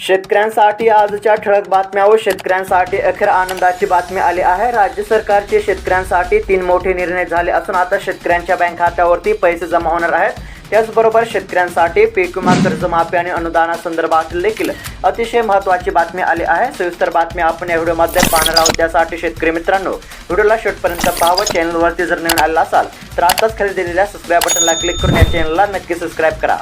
शेतकऱ्यांसाठी आजच्या ठळक बातम्या व शेतकऱ्यांसाठी अखेर आनंदाची बातमी आली आहे. राज्य सरकारचे शेतकऱ्यांसाठी तीन मोठे निर्णय झाले असून आता शेतकऱ्यांच्या बँक खात्यावरती पैसे जमा होणार आहेत. त्याचबरोबर शेतकऱ्यांसाठी पीक विमा कर्जमाफी आणि अनुदानासंदर्भातील देखील अतिशय महत्त्वाची बातमी आली आहे. सविस्तर बातमी आपण या व्हिडिओमध्ये पाहणार आहोत. त्यासाठी शेतकरी मित्रांनो व्हिडिओला शेवटपर्यंत पाहावं चॅनलवरती जर नवीन आलेला असाल तर आताच खाली दिलेल्या सबस्क्राईब बटनला क्लिक करून या चॅनलला नक्की सबस्क्राईब करा.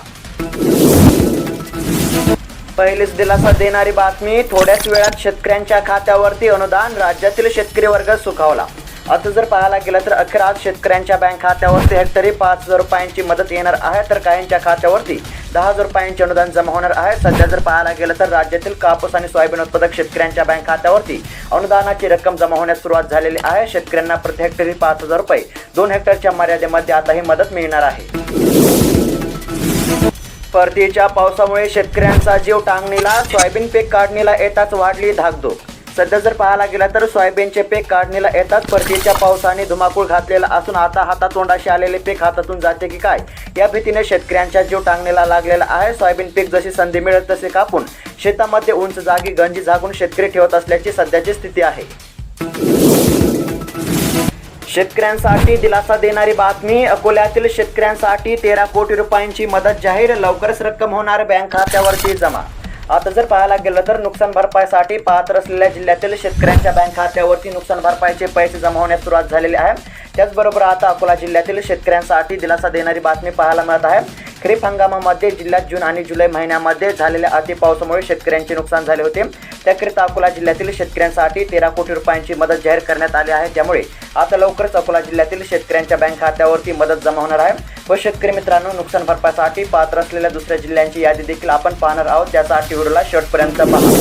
पहिलीच दिलासा देणारी बातमी थोड्याच वेळात शेतकऱ्यांच्या खात्यावरती अनुदान राज्यातील शेतकरी वर्ग सुखावला. आता जर पाहायला गेलं तर अखेर आज शेतकऱ्यांच्या बँक खात्यावरती हेक्टरी पाच हजार रुपयांची मदत येणार आहे तर काहींच्या खात्यावरती दहा हजार रुपयांचे अनुदान जमा होणार आहे. सध्या जर पाहायला गेलं तर राज्यातील कापूस आणि सोयाबीन उत्पादक शेतकऱ्यांच्या बँक खात्यावरती अनुदानाची रक्कम जमा होण्यास सुरुवात झालेली आहे. शेतकऱ्यांना प्रति हेक्टरी पाच हजार रुपये. दोन हेक्टरच्या मर्यादेमध्ये आता ही मदत मिळणार आहे. परतीच्या पावसामुळे शेतकऱ्यांचा जीव टांगणीला सोयाबीन पीक काढणीला येताच वाढली धाकधूक. सध्या जर पाहायला गेलं तर सोयाबीनचे पीक काढणीला येताच परतीच्या पावसाने धुमाकूळ घातलेला असून आता हातातोंडाशी आलेले पीक हातातून जाते की काय? या भीतीने शेतकऱ्यांच्या जीव टांगणीला लागलेला आहे. सोयाबीन पीक जशी संधी मिळेल तसे कापून शेतामध्ये उंच जागी गंजी झाकून शेतकरी ठेवत असल्याची सध्याची स्थिती आहे. शेतकऱ्यांसाठी दिलासा देणारी बातमी अकोल्यातील शेतकऱ्यांसाठी तेरा कोटी रुपयांची मदत जाहीर लवकरच रक्कम होणार बँक खात्यावरती जमा. आता जर पाहायला गेलं तर नुकसान भरपाईसाठी पात्र असलेल्या जिल्ह्यातील शेतकऱ्यांच्या बँक खात्यावरती नुकसान भरपाईचे पैसे जमा होण्यास सुरुवात झालेली आहे. त्याचबरोबर आता अकोला जिल्ह्यातील शेतकऱ्यांसाठी दिलासा देणारी बातमी पाहायला मिळत आहे. खरीप हंगामामध्ये जिल्ह्यात जून आणि जुलै महिन्यामध्ये झालेल्या अतिपावसामुळे शेतकऱ्यांचे नुकसान झाले होते. त्याकरिता अकोला जिल्ह्यातील शेतकऱ्यांसाठी तेरा कोटी रुपयांची मदत जाहीर करण्यात आली आहे. त्यामुळे आता लवकरच अकोला जिल्ह्यातील शेतकऱ्यांच्या बँक खात्यावरती मदत जमा होणार आहे व शेतकरी मित्रांनो नुकसान भरपाईसाठी पात्र असलेल्या दुसऱ्या जिल्ह्यांची यादी देखील आपण पाहणार आहोत. त्यासाठी व्हिडिओला शेवटपर्यंत पहा.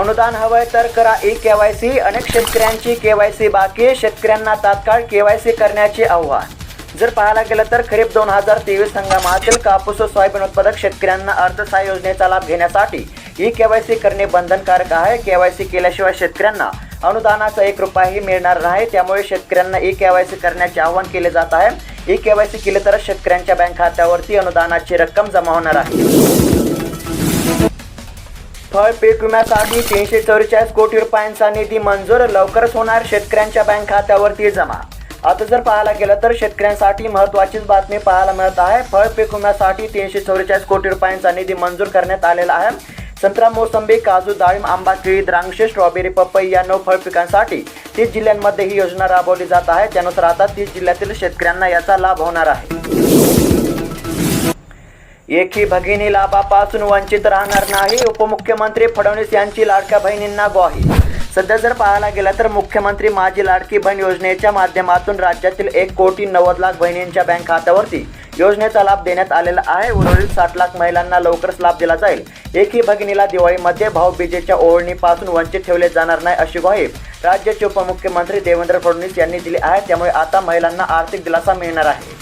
अनुदान हवंय तर करा ई केवायसी अनेक शेतकऱ्यांची केवायसी बाकी शेतकऱ्यांना तात्काळ केवायसी करण्याचे आव्हान. जर पाहायला गेलं तर खरीप दोन हजार तेवीस हंगामातील कापूस व सोयाबीन उत्पादक शेतकऱ्यांना अर्थसहाय्य योजनेचा लाभ घेण्यासाठी ई केवायसी करणे बंधनकारक आहे. केवायसी केल्याशिवाय शेतकऱ्यांना अनुदानाचा एक रुपयाही मिळणार नाही. त्यामुळे शेतकऱ्यांना ई केवायसी करण्याचे आवाहन केले जात आहे. ई केवायसी केले तरच शेतकऱ्यांच्या बँक खात्यावरती अनुदानाची रक्कम जमा होणार आहे. फळ पीक विम्यासाठी तीनशे चौवेचाळीस कोटी रुपयांचा निधी मंजूर. लवकरच होणार. शेतकऱ्यांच्या बँक खात्यावरती जमा आता जर पाहायला गेलं तर शेतकऱ्यांसाठी महत्त्वाचीच बातमी पाहायला मिळत आहे. फळ पीक विम्यासाठी तीनशे चौवेचाळीस कोटी रुपयांचा निधी मंजूर करण्यात आलेला आहे. संत्रा मोसंबी काजू डाळिंब आंबा केळी द्राक्षे स्ट्रॉबेरी पपई या नऊ फळ पिकांसाठी तीस जिल्ह्यांमध्ये ही योजना राबवली जात आहे. त्यानुसार आता तीस जिल्ह्यातील शेतकऱ्यांना याचा लाभ होणार आहे. एकही भगिनी लाभापासून वंचित राहणार नाही. उपमुख्यमंत्री फडणवीस यांची लाडक्या बहिणींना ग्वाही. सध्या जर पाहायला गेलं तर मुख्यमंत्री माझी लाडकी बहीण योजनेच्या माध्यमातून राज्यातील एक कोटी नव्वद लाख बहिणींच्या बँक खात्यावरती योजनेचा लाभ देण्यात आलेला आहे. उर्वरित साठ लाख महिलांना लवकरच लाभ दिला जाईल. एकही भगिनीला दिवाळीमध्ये भाऊबीजेच्या ओळणीपासून वंचित ठेवले जाणार नाही अशी ग्वाही राज्याचे उपमुख्यमंत्री देवेंद्र फडणवीस यांनी दिली आहे. त्यामुळे आता महिलांना आर्थिक दिलासा मिळणार आहे.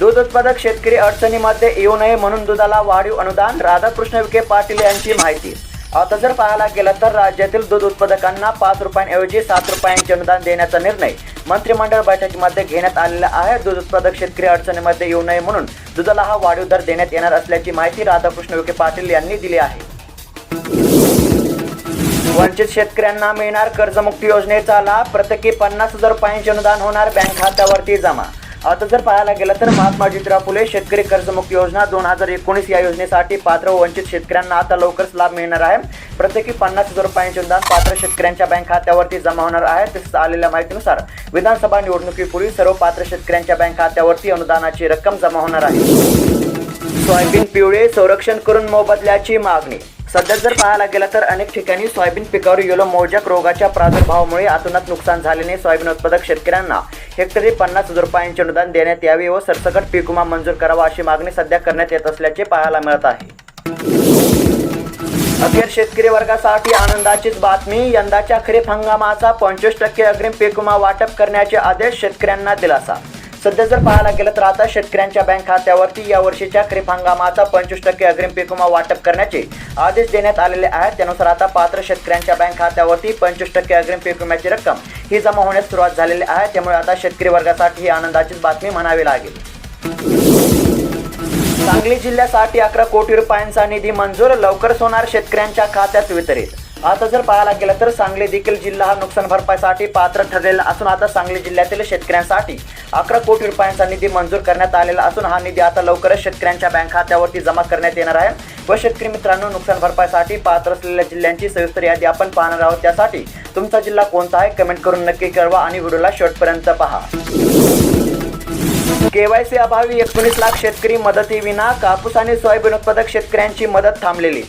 दूध उत्पादक शेतकरी अडचणीमध्ये येऊ नये म्हणून दुधाला वाढीव अनुदान राधाकृष्ण विखे पाटील यांची माहिती. आता जर पाहायला गेलं तर राज्यातील दूध उत्पादकांना पाच रुपयांऐवजी सात रुपयांचे अनुदान देण्याचा निर्णय मंत्रिमंडळ बैठकीमध्ये घेण्यात आलेला आहे. दूध उत्पादक शेतकरी अडचणीमध्ये येऊ नये म्हणून दुधाला हा वाढीव दर देण्यात येणार असल्याची माहिती राधाकृष्ण विखे पाटील यांनी दिली आहे. वंचित शेतकऱ्यांना मिळणार कर्जमुक्ती योजनेचा लाभ प्रत्येकी पन्नास हजार रुपयांचे अनुदान होणार बँक खात्यावरती जमा. आता जर पाहायला गेलं तर महात्मा ज्योतिराव फुले शेतकरी कर्जमुक्ती योजना दोन हजार एकोणीस या योजनेसाठी पात्र व वंचित शेतकऱ्यांना आता लवकरच लाभ मिळणार आहे. प्रत्येकी पन्नास हजार रुपयांचे अनुदान पात्र शेतकऱ्यांच्या बँक खात्यावरती जमा होणार आहे. तसेच आलेल्या माहितीनुसार विधानसभा निवडणुकीपूर्वी सर्व पात्र शेतकऱ्यांच्या बँक खात्यावरती अनुदानाची रक्कम जमा होणार आहे. सोयाबीन पिवळे संरक्षण करून मोबदल्याची मागणी सध्या जर पाहायला गेलं तर अनेक ठिकाणी सोयाबीन पिकावर येलो मोजक रोगाच्या प्रादुर्भावामुळे अतोनात नुकसान झाल्याने सोयाबीन उत्पादक शेतकऱ्यांना हेक्टरी पन्नास हजार रुपयांचे अनुदान देण्यात यावे व सरसकट पीक विमा मंजूर करावा अशी मागणी सध्या करण्यात येत असल्याचे पाहायला मिळत आहे. अखेर शेतकरी वर्गासाठी आनंदाचीच बातमी यंदाच्या खरीप हंगामाचा पंचवीस टक्के अग्रिम पीक विमा वाटप करण्याचे आदेश शेतकऱ्यांना दिलासा. सध्या जर पाहायला गेलं तर आता शेतकऱ्यांच्या बँक खात्यावरती या वर्षीच्या खरीप हंगामाचा पंचवीस टक्के अग्रिम पीक विमा वाटप करण्याचे आदेश देण्यात आलेले आहेत. त्यानुसार आता पात्र शेतकऱ्यांच्या बँक खात्यावरती पंचवीस टक्के अग्रिम पीक विम्याची रक्कम ही जमा होण्यास सुरुवात झालेली आहे. त्यामुळे आता शेतकरी वर्गासाठी ही आनंदाचीच बातमी म्हणावी लागेल. सांगली जिल्ह्यासाठी अकरा कोटी रुपयांचा निधी मंजूर. लवकरच होणार शेतकऱ्यांच्या खात्यात वितरित आता जर पाहायला गेलं तर सांगली देखील जिल्हा हा नुकसान भरपाईसाठी पात्र ठरलेला असून आता सांगली जिल्ह्यातील शेतकऱ्यांसाठी अकरा कोटी रुपयांचा निधी मंजूर करण्यात आलेला असून हा निधी आता लवकरच शेतकऱ्यांच्या बँक खात्यावरती जमा करण्यात येणार आहे व शेतकरी मित्रांनो नुकसान भरपाईसाठी पात्र असलेल्या जिल्ह्यांची सविस्तर यादी आपण पाहणार आहोत. त्यासाठी तुमचा जिल्हा कोणता आहे कमेंट करून नक्की कळवा आणि व्हिडिओला शेवटपर्यंत पहा. केवायसी अभावी एकोणीस लाख शेतकरी मदतीविना कापूस आणि सोयाबीन उत्पादक शेतकऱ्यांची मदत थांबलेली.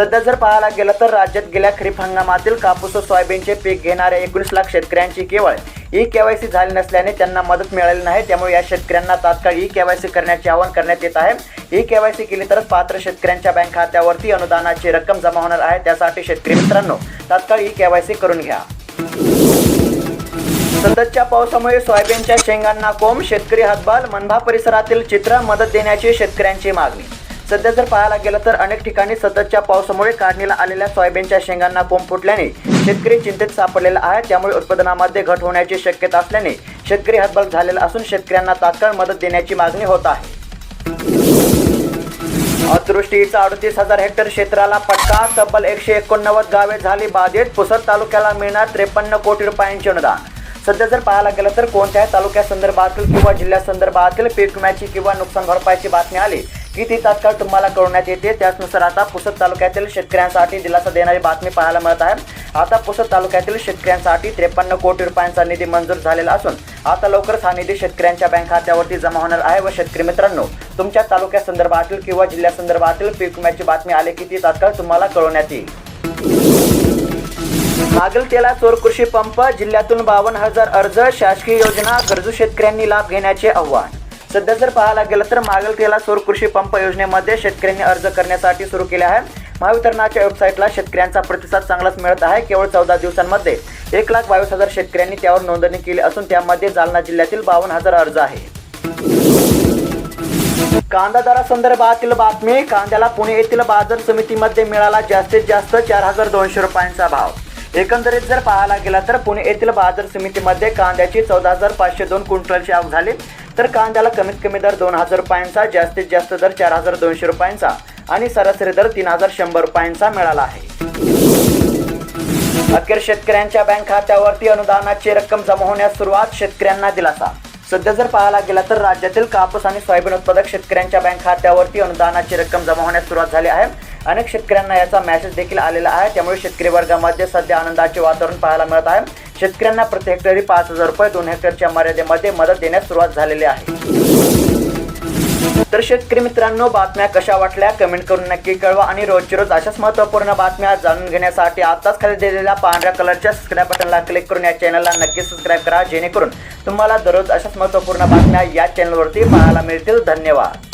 सध्या जर पाहायला गेलं तर राज्यात गेल्या खरीप हंगामातील कापूस व सोयाबीनचे पीक घेणाऱ्या एकोणीस लाख शेतकऱ्यांची केवळ ई केवायसी झाली नसल्याने त्यांना मदत मिळाली नाही. त्यामुळे या शेतकऱ्यांना तात्काळ ई केवायसी करण्याचे आवाहन करण्यात येत आहे. ई केवायसी केली तरच पात्र शेतकऱ्यांच्या बँक खात्यावरती अनुदानाची रक्कम जमा होणार आहे. त्यासाठी शेतकरी मित्रांनो तात्काळ ई केवायसी करून घ्या. सततच्या पावसामुळे सोयाबीनच्या शेंगांना कोंब शेतकरी हातबाल मनभा परिसरातील चित्र मदत देण्याची शेतकऱ्यांची मागणी. सध्या जर पाहायला गेलं तर अनेक ठिकाणी सततच्या पावसामुळे काढणीला आलेल्या सोयाबीनच्या शेंगांना कोंब फुटल्याने शेतकरी चिंतेत सापडलेला आहे. त्यामुळे उत्पादनामध्ये घट होण्याची शक्यता असल्याने शेतकरी हतबल झालेला असून शेतकऱ्यांना तात्काळ मदत देण्याची मागणी होत आहे. अतिवृष्टीचा अडतीस हजार हेक्टर क्षेत्राला फटका तब्बल एकशे एकोणनव्वद गावे झाली बाधित. पुसद तालुक्याला मिळणार त्रेपन्न कोटी रुपयांचे अनुदान. सध्या जर पाहायला गेलं तर कोणत्याही तालुक्यासंदर्भातील किंवा जिल्ह्यासंदर्भातील पीक विम्याची किंवा नुकसान भरपाईची बातमी आली की ती तात्काळ तुम्हाला कळवण्यात येते त्याचनुसार आता पुसद तालुक्यातील शेतकऱ्यांसाठी दिलासा देणारी बातमी पाहायला मिळत आहे. आता पुसद तालुक्यातील शेतकऱ्यांसाठी त्रेपन्न कोटी रुपयांचा निधी मंजूर झालेला असून आता लवकरच हा निधी शेतकऱ्यांच्या बँक खात्यावरती जमा होणार आहे व शेतकरी मित्रांनो तुमच्या तालुक्यासंदर्भातील किंवा जिल्ह्यासंदर्भातील पीक विम्याची बातमी आली की ती तात्काळ तुम्हाला कळवण्यात येईल मागील तेला चोर कृषी पंप जिल्ह्यातून बावन्न हजार अर्ज शासकीय योजना गरजू शेतकऱ्यांनी लाभ घेण्याचे आव्हान. सध्या जर पाहायला गेलं तर मागलतेला सौर कृषी पंप योजनेमध्ये शेतकऱ्यांनी अर्ज करण्यासाठी सुरू केले आहे. महावितरणाच्या वेबसाईटला शेतकऱ्यांचा प्रतिसाद चांगलाच मिळत आहे. केवळ चौदा दिवसांमध्ये एक लाख बावीस हजार शेतकऱ्यांनी त्यावर नोंदणी केली असून त्यामध्ये जालना जिल्ह्यातील बावन्न हजार अर्ज आहे. कांदा दरासंदर्भातील बातमी कांद्याला पुणे येथील बाजार समितीमध्ये मिळाला जास्तीत जास्त चार हजार दोनशे रुपयांचा भाव. एकंदरीत जर पाहायला गेला तर पुणे येथील बाजार समितीमध्ये कांद्याची चौदा हजार पाचशे दोन क्विंटलची आवक झाली. तर कांद्याला कमीत कमी दर दोन हजार रुपयांचा जास्तीत जास्त दर चार हजार दोनशे रुपयांचा आणि सरासरी दर तीन हजार शंभर रुपयांचा मिळाला आहे. अखेर शेतकऱ्यांच्या बँक खात्यावरती अनुदानाची रक्कम जमा होण्यास सुरुवात शेतकऱ्यांना दिलासा. सध्या जर पाहायला गेला तर राज्यातील कापूस आणि सोयाबीन उत्पादक शेतकऱ्यांच्या बँक खात्यावरती अनुदानाची रक्कम जमा होण्यास सुरुवात झाली आहे. अनेक शेतकऱ्यांना याचा मॅसेज देखील आलेला आहे. त्यामुळे शेतकरी वर्गामध्ये सध्या आनंदाचे वातावरण पाहायला मिळत आहे. शेतकऱ्यांना प्रति हेक्टरी पाच हजार रुपये दोन हेक्टरच्या मर्यादेमध्ये मदत देण्यास सुरुवात झालेली आहे. तर शेतकरी मित्रांनो बातम्या कशा वाटल्या? कमेंट करून नक्की कळवा आणि रोजची रोज अशाच महत्त्वपूर्ण बातम्या जाणून घेण्यासाठी आत्ताच खाली दिलेल्या पांढऱ्या कलरच्या सबस्क्राईब बटनला क्लिक करून या चॅनलला नक्की सबस्क्राईब करा. जेणेकरून तुम्हाला दररोज अशाच महत्त्वपूर्ण बातम्या या चॅनलवरती पाहायला मिळतील. धन्यवाद.